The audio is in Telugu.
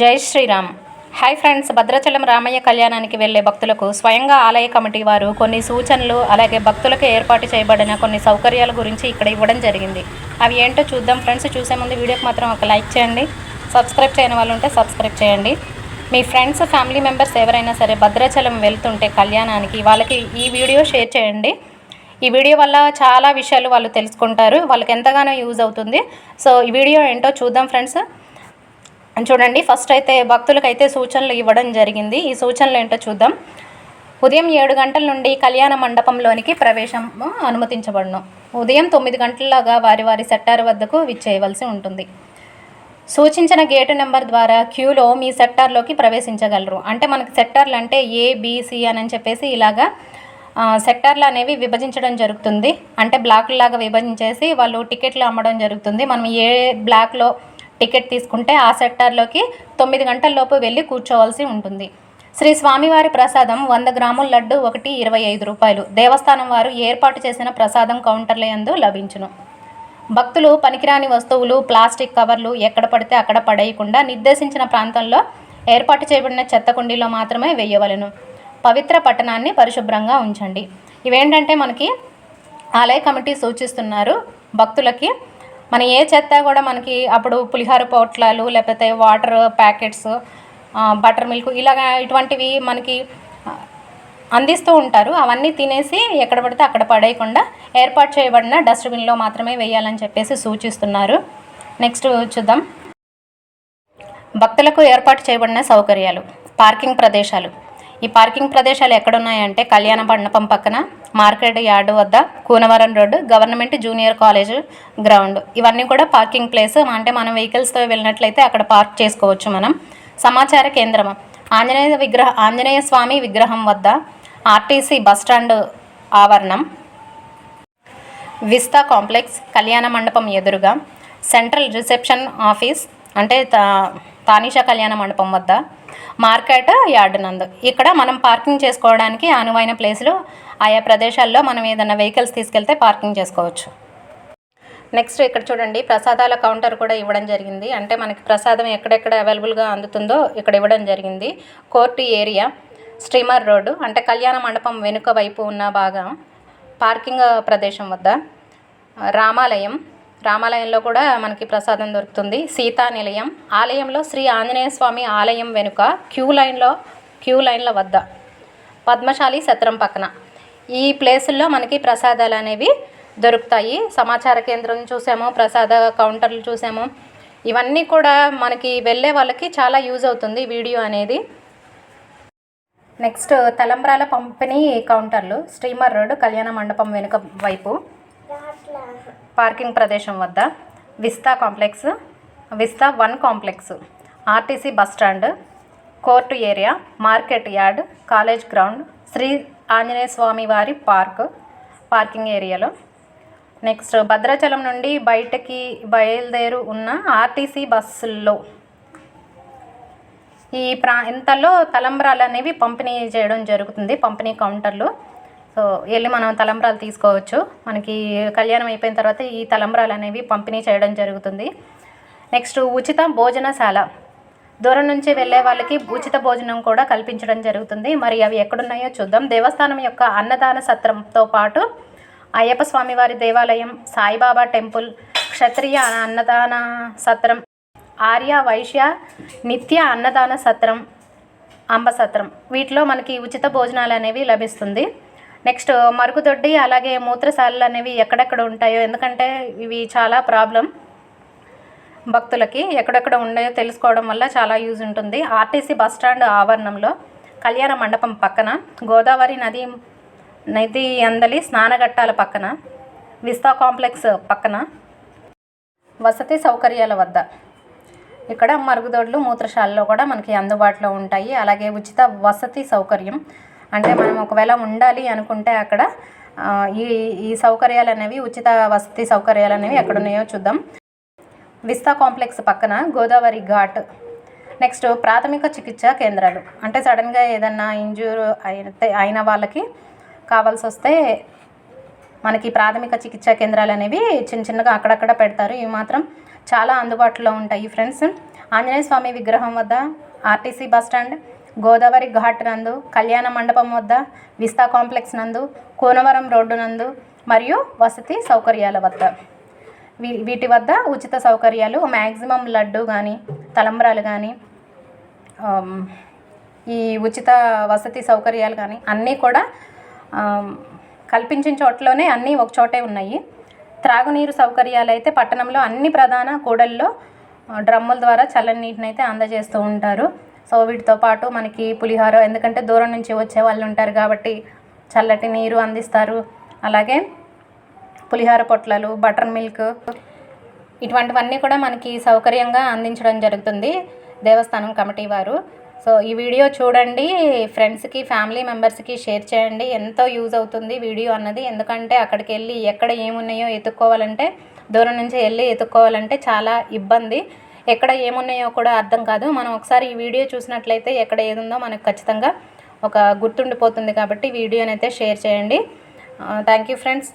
జై శ్రీరామ్. హాయ్ ఫ్రెండ్స్ భద్రాచలం రామయ్య కళ్యాణానికి వెళ్ళే భక్తులకు స్వయంగా ఆలయ కమిటీ వారు కొన్ని సూచనలు అలాగే భక్తులకు ఏర్పాటు చేయబడిన కొన్ని సౌకర్యాల గురించి ఇక్కడ ఇవ్వడం జరిగింది. అవి ఏంటో చూద్దాం ఫ్రెండ్స్. చూసే ముందు వీడియోకి మాత్రం ఒక లైక్ చేయండి. సబ్స్క్రైబ్ చేయని వాళ్ళు ఉంటే సబ్స్క్రైబ్ చేయండి. మీ ఫ్రెండ్స్ ఫ్యామిలీ మెంబర్స్ ఎవరైనా సరే భద్రాచలం వెళ్తుంటే కళ్యాణానికి వాళ్ళకి ఈ వీడియో షేర్ చేయండి. ఈ వీడియో వల్ల చాలా విషయాలు వాళ్ళు తెలుసుకుంటారు. వాళ్ళకి ఎంతగానో యూజ్ అవుతుంది. సో ఈ వీడియో ఏంటో చూద్దాం ఫ్రెండ్స్. చూడండి ఫస్ట్ అయితే భక్తులకైతే సూచనలు ఇవ్వడం జరిగింది. ఈ సూచనలు ఏంటో చూద్దాం. ఉదయం ఏడు గంటల నుండి కళ్యాణ మండపంలోనికి ప్రవేశం అనుమతించబడును. ఉదయం తొమ్మిది గంటలగా వారి వారి సెట్టార్ వద్దకు విచ్చేయవలసి ఉంటుంది. సూచించిన గేటు నెంబర్ ద్వారా క్యూలో మీ సెక్టార్లోకి ప్రవేశించగలరు. అంటే మనకి సెక్టార్లు అంటే ఏ బీసీ అని చెప్పేసి ఇలాగా సెక్టార్లు అనేవి విభజించడం జరుగుతుంది. అంటే బ్లాక్లాగా విభజించేసి వాళ్ళు టికెట్లు అమ్మడం జరుగుతుంది. మనం ఏ బ్లాక్లో టికెట్ తీసుకుంటే ఆ సెక్టార్లోకి తొమ్మిది గంటల్లోపు వెళ్ళి కూర్చోవలసి ఉంటుంది. శ్రీ స్వామివారి ప్రసాదం వంద గ్రాముల లడ్డు ఒకటి ఇరవై ఐదు రూపాయలు. దేవస్థానం వారు ఏర్పాటు చేసిన ప్రసాదం కౌంటర్ల యందు లభించును. భక్తులు పనికిరాని వస్తువులు ప్లాస్టిక్ కవర్లు ఎక్కడ పడితే అక్కడ పడేయకుండా నిర్దేశించిన ప్రాంతంలో ఏర్పాటు చేయబడిన చెత్త కుండీలో మాత్రమే వేయవలెను. పవిత్ర పట్టణాన్ని పరిశుభ్రంగా ఉంచండి. ఇవేంటంటే మనకి ఆలయ కమిటీ సూచిస్తున్నారు. భక్తులకి మనం ఏ చెత్త కూడా మనకి అప్పుడు పులిహోర పొట్లాలు లేకపోతే వాటర్ ప్యాకెట్స్ బటర్ మిల్క్ ఇలాగా ఇటువంటివి మనకి అందిస్తూ ఉంటారు. అవన్నీ తినేసి ఎక్కడ పడితే అక్కడ పడేయకుండా ఏర్పాటు చేయబడిన డస్ట్బిన్లో మాత్రమే వేయాలని చెప్పేసి సూచిస్తున్నారు. నెక్స్ట్ చూద్దాం. భక్తులకు ఏర్పాటు చేయబడిన సౌకర్యాలు పార్కింగ్ ప్రదేశాలు. ఈ పార్కింగ్ ప్రదేశాలు ఎక్కడున్నాయంటే కళ్యాణ మండపం పక్కన మార్కెట్ యార్డు వద్ద Kunavaram road government junior college ground. ఇవన్నీ కూడా పార్కింగ్ ప్లేస్. అంటే మనం వెహికల్స్తో వెళ్ళినట్లయితే అక్కడ పార్క్ చేసుకోవచ్చు మనం. సమాచార కేంద్రం. ఆంజనేయ విగ్రహ ఆంజనేయ స్వామి విగ్రహం వద్ద ఆర్టీసీ బస్టాండ్ ఆవరణం. విస్తా కాంప్లెక్స్ కళ్యాణ మండపం ఎదురుగా సెంట్రల్ రిసెప్షన్ ఆఫీస్. అంటే తానిషా కళ్యాణ మండపం వద్ద మార్కెట్ యార్డ్ నందు. ఇక్కడ మనం పార్కింగ్ చేసుకోవడానికి అనువైన ప్లేసులు ఆయా ప్రదేశాల్లో మనం ఏదైనా వెహికల్స్ తీసుకెళ్తే పార్కింగ్ చేసుకోవచ్చు. నెక్స్ట్ ఇక్కడ చూడండి ప్రసాదాల కౌంటర్ కూడా ఇవ్వడం జరిగింది. అంటే మనకి ప్రసాదం ఎక్కడెక్కడ అవైలబుల్గా అందుతుందో ఇక్కడ ఇవ్వడం జరిగింది. కోర్టు ఏరియా స్టీమర్ రోడ్డు అంటే కళ్యాణ మండపం వెనుక వైపు ఉన్న భాగం పార్కింగ్ ప్రదేశం వద్ద రామాలయం రామాలయంలో కూడా మనకి ప్రసాదం దొరుకుతుంది. సీతా నిలయం. ఆలయంలో శ్రీ ఆంజనేయ స్వామి ఆలయం వెనుక క్యూ లైన్లో క్యూ లైన్ల వద్ద పద్మశాలి సత్రం పక్కన. ఈ ప్లేసుల్లో మనకి ప్రసాదాలు అనేవి దొరుకుతాయి. సమాచార కేంద్రం చూసాము ప్రసాద కౌంటర్లు చూసాము. ఇవన్నీ కూడా మనకి వెళ్ళే వాళ్ళకి చాలా యూజ్ అవుతుంది వీడియో అనేది. నెక్స్ట్ తలంబ్రాల పంపిణీ కౌంటర్లు స్టీమర్ రోడ్ కళ్యాణ మండపం వెనుక వైపు. పార్కింగ్ ప్రదేశం వద్ద vista complex vista one complex RTC bus stand court area market yard college ground Shri Anjaneya Swami వారి పార్క్ పార్కింగ్ ఏరియాలో. నెక్స్ట్ భద్రాచలం నుండి బయటకి బయలుదేరు ఉన్న ఆర్టీసీ బస్సుల్లో ఈ ప్రా ఇంతలో తలంబ్రాలు అనేవి పంపిణీ చేయడం జరుగుతుంది పంపిణీ కౌంటర్లు. సో వెళ్ళి మనం తలంబ్రాలు తీసుకోవచ్చు. మనకి కళ్యాణం అయిపోయిన తర్వాత ఈ తలంబ్రాలు అనేవి పంపిణీ చేయడం జరుగుతుంది. నెక్స్ట్ ఉచిత భోజనశాల. దూరం నుంచి వెళ్ళే వాళ్ళకి ఉచిత భోజనం కూడా కల్పించడం జరుగుతుంది. మరి అవి ఎక్కడున్నాయో చూద్దాం. దేవస్థానం యొక్క అన్నదాన సత్రంతో పాటు అయ్యప్ప స్వామివారి దేవాలయం సాయిబాబా టెంపుల్ క్షత్రియ అన్నదాన సత్రం ఆర్య వైశ్య నిత్య అన్నదాన సత్రం అంబ సత్రం. వీటిలో మనకి ఉచిత భోజనాలు అనేవి లభిస్తుంది. నెక్స్ట్ మరుగుదొడ్డి అలాగే మూత్రశాలలు అనేవి ఎక్కడెక్కడ ఉంటాయో ఎందుకంటే ఇవి చాలా ప్రాబ్లం భక్తులకి ఎక్కడెక్కడ ఉన్నాయో తెలుసుకోవడం వల్ల చాలా యూజ్ ఉంటుంది. ఆర్టీసీ బస్ స్టాండ్ ఆవరణంలో కళ్యాణ మండపం పక్కన గోదావరి నది నది అందలి స్నానఘట్టాల పక్కన విస్తా కాంప్లెక్స్ పక్కన వసతి సౌకర్యాల వద్ద. ఇక్కడ మరుగుదొడ్లు మూత్రశాలలో కూడా మనకి అందుబాటులో ఉంటాయి. అలాగే ఉచిత వసతి సౌకర్యం అంటే మనం ఒకవేళ ఉండాలి అనుకుంటే అక్కడ ఈ ఈ సౌకర్యాలు అనేవి ఉచిత వసతి సౌకర్యాలు అనేవి ఎక్కడ ఉన్నాయో చూద్దాం. విస్తా కాంప్లెక్స్ పక్కన గోదావరి ఘాట్. నెక్స్ట్ ప్రాథమిక చికిత్స కేంద్రాలు. అంటే సడన్గా ఏదన్నా ఇంజూర్ అయితే అయిన వాళ్ళకి కావాల్సి వస్తే మనకి ప్రాథమిక చికిత్సా కేంద్రాలు అనేవి చిన్న చిన్నగా అక్కడక్కడ పెడతారు. ఇవి మాత్రం చాలా అందుబాటులో ఉంటాయి ఫ్రెండ్స్. ఆంజనేయ స్వామి విగ్రహం వద్ద RTC bus stand Godavari ghat నందు కళ్యాణ మండపం వద్ద విస్తా కాంప్లెక్స్ నందు కోనవరం రోడ్డు నందు మరియు వసతి సౌకర్యాల వద్ద. వీ వీటి వద్ద ఉచిత సౌకర్యాలు మ్యాక్సిమం లడ్డు కానీ తలంబ్రాలు కానీ ఈ ఉచిత వసతి సౌకర్యాలు కానీ అన్నీ కూడా కల్పించిన చోట్లోనే అన్నీ ఒక చోటే ఉన్నాయి. త్రాగునీరు సౌకర్యాలు అయితే పట్టణంలో అన్ని ప్రధాన కూడల్లో డ్రమ్ముల ద్వారా చల్లని నీటిని అయితే అందజేస్తూ ఉంటారు. సో వీటితో పాటు మనకి పులిహోర ఎందుకంటే దూరం నుంచి వచ్చే వాళ్ళు ఉంటారు కాబట్టి చల్లటి నీరు అందిస్తారు. అలాగే పులిహోర పొట్లాలు బటర్ మిల్క్ ఇటువంటివన్నీ కూడా మనకి సౌకర్యంగా అందించడం జరుగుతుంది దేవస్థానం కమిటీ వారు. సో ఈ వీడియో చూడండి ఫ్రెండ్స్కి ఫ్యామిలీ మెంబర్స్కి షేర్ చేయండి. ఎంతో యూజ్ అవుతుంది వీడియో అన్నది. ఎందుకంటే అక్కడికి వెళ్ళి ఎక్కడ ఏమున్నాయో ఎత్తుక్కోవాలంటే దూరం నుంచి వెళ్ళి ఎత్తుక్కోవాలంటే చాలా ఇబ్బంది. ఎక్కడ ఏమున్నాయో కూడా అర్థం కాదు. మనం ఒకసారి ఈ వీడియో చూసినట్లయితే ఎక్కడ ఏదుందో మనకు ఖచ్చితంగా ఒక గుర్తుండిపోతుంది కాబట్టి వీడియోని అయితే షేర్ చేయండి. Thank you friends